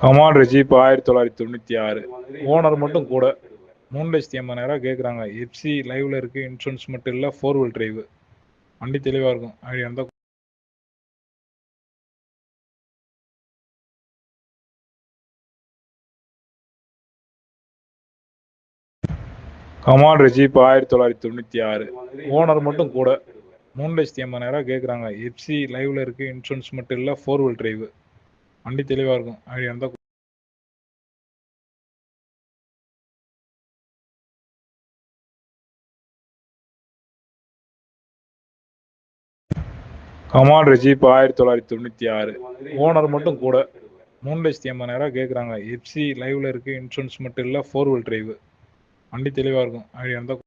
Command ரிஜிப் ஆயிரத்தி தொள்ளாயிரத்தி தொண்ணூற்றி ஆறு. ஓனர் மட்டும் கூட. மூணு லட்சத்தி ஐம்பதாயிரம் கேட்குறாங்க எஃப்சி லைவில் இருக்குது இன்சூரன்ஸ் மட்டும் இல்லை ஃபோர் வீல் டிரைவு வண்டி தெளிவாக இருக்கும். அப்படி எந்த கமாண்டர் ரிஜிப் ஆயிரத்தி தொள்ளாயிரத்தி தொண்ணூற்றி ஆறு. ஓனர் மட்டும் கூட. மூணு லட்சத்தி ஐம்பதாயிரம் கேட்குறாங்க எஃப்சி லைவில் இருக்குது இன்சூரன்ஸ் மட்டும் இல்லை ஃபோர் வீல் டிரைவு வண்டி தெளிவா இருக்கும். அப்படி இருந்தா கமாண்ட் ஜீப் ஆயிரத்தி தொள்ளாயிரத்தி தொண்ணூற்றி ஆறு. ஓனர் மட்டும் கூட. மூணு லட்சத்தி ஐம்பதாயிரம் கேட்குறாங்க எஃப்சி லைவ்ல இருக்கு. இன்சூரன்ஸ் மட்டும் இல்லை. ஃபோர் வீல் டிரைவு வண்டி தெளிவாக இருக்கும். அப்படி இருந்தால்